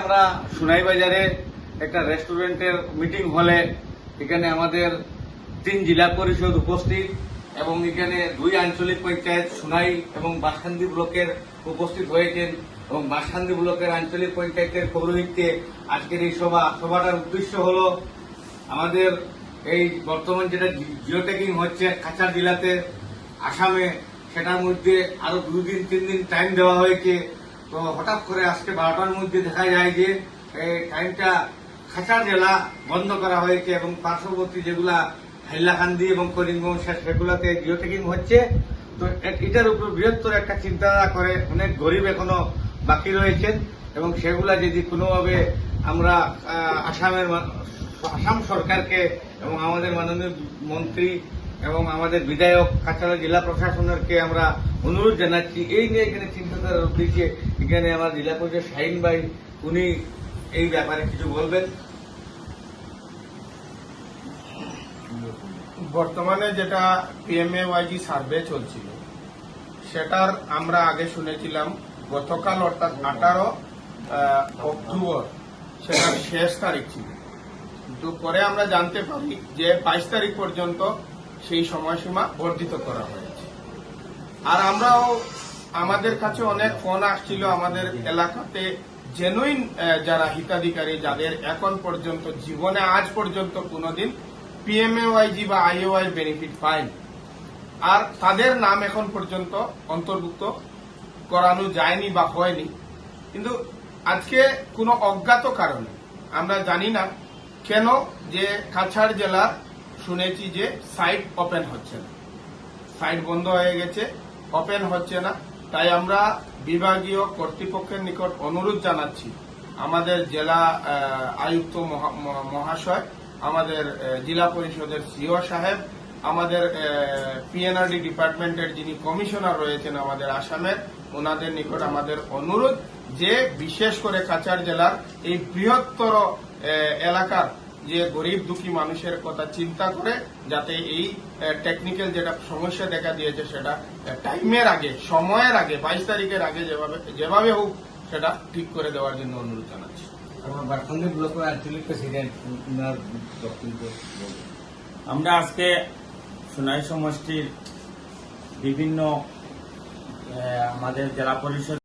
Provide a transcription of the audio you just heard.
আমরা সুনাই বাজারে একটা রেস্টুরেন্টের মিটিং হলে এখানে আমাদের তিন জেলা পরিষদ উপস্থিত এবং এখানে দুই আঞ্চলিক পঞ্চায়েত, সুনাই এবং বাসখান্দি ব্লকের উপস্থিত হয়েছেন এবং বাসখান্দি ব্লকের আঞ্চলিক পঞ্চায়েতের পৌরোহিত্যে আজকের এই সভা, সভাটার উদ্দেশ্য হল আমাদের এই বর্তমান যেটা জিও ট্যাগিং হচ্ছে কাছাড় জেলাতে, আসামে, সেটার মধ্যে আরও দুদিন তিন দিন টাইম দেওয়া হয়েছে। তো হঠাৎ করে আজকে বারোটার মধ্যে দেখা যায় যে টাইমটা খাঁচা জেলা বন্ধ করা হয়েছে এবং পার্শ্ববর্তী যেগুলা হাইলাকান্দি এবং করিমগঞ্জ সেগুলাতে জিও ট্যাগিং হচ্ছে। তো এটার উপর বৃহত্তর একটা চিন্তাধারা করে অনেক গরিব এখনও বাকি রয়েছেন এবং সেগুলা যদি কোনোভাবে আমরা আসামের আসাম সরকারকে এবং আমাদের মাননীয় মন্ত্রী এবং আমাদের বিধায়ক কাছাড়া জেলা প্রশাসনেরকে আমরা অনুরোধ জানাচ্ছি। এই নিয়ে এখানে চিন্তাধারা উঠেছে। এখানে আমার জেলা পরিষদ শাহিন ভাই, উনি এই ব্যাপারে কিছু বলবেন? বর্তমানে যেটা পিএমএওয়াইজি সার্ভে চলছিল, সেটার আমরা আগে শুনেছিলাম, গতকাল অর্থাৎ আঠারো অক্টোবর, সেটার শেষ তারিখ ছিল। কিন্তু পরে আমরা জানতে পারি যে বাইশ তারিখ পর্যন্ত সেই সময়সীমা বর্ধিত করা হয়েছে। আর আমরাও আমাদের কাছে অনেক ফোন আসছিল আমাদের এলাকাতে জেনুইন যারা হিতাধিকারী, যাদের এখন পর্যন্ত জীবনে, আজ পর্যন্ত কোনোদিন পিএমএওয়াইজি বা আইওআই বেনিফিট পায়নি। আর তাদের নাম এখন পর্যন্ত অন্তর্ভুক্ত করানো যায়নি বা হয়নি। কিন্তু আজকে কোনো অজ্ঞাত কারণে, আমরা জানি না কেন যে কাছাড় জেলার শুনেছি যে সাইট ওপেন হচ্ছে না। সাইট বন্ধ হয়ে গেছে ওপেন হচ্ছে না। তাই আমরা বিভাগীয় কর্তৃপক্ষের নিকট অনুরোধ জানাচ্ছি, আমাদের জেলা আয়ুক্ত মহা- মহাশয়, আমাদের জেলা পরিষদের সিও সাহেব, আমাদের পিএনআরডি ডিপার্টমেন্টের যিনি কমিশনার রয়েছেন আমাদের আসামের, ওনাদের নিকট আমাদের অনুরোধ যে বিশেষ করে কাছাড় জেলার এই বৃহত্তর এলাকার যে গরিব দুঃখী মানুষের কথা চিন্তা করে যাতে এই টেকনিক্যাল যেটা সমস্যা দেখা দিয়েছে সেটা টাইমের আগে সময়ের আগে বাইশ তারিখের আগে যেভাবে যেভাবে হোক সেটা ঠিক করে দেওয়ার জন্য অনুরোধ জানাচ্ছি। আমার আজকে সোনাই সমষ্টির বিভিন্ন আহ, আমাদের জেলা পরিষদ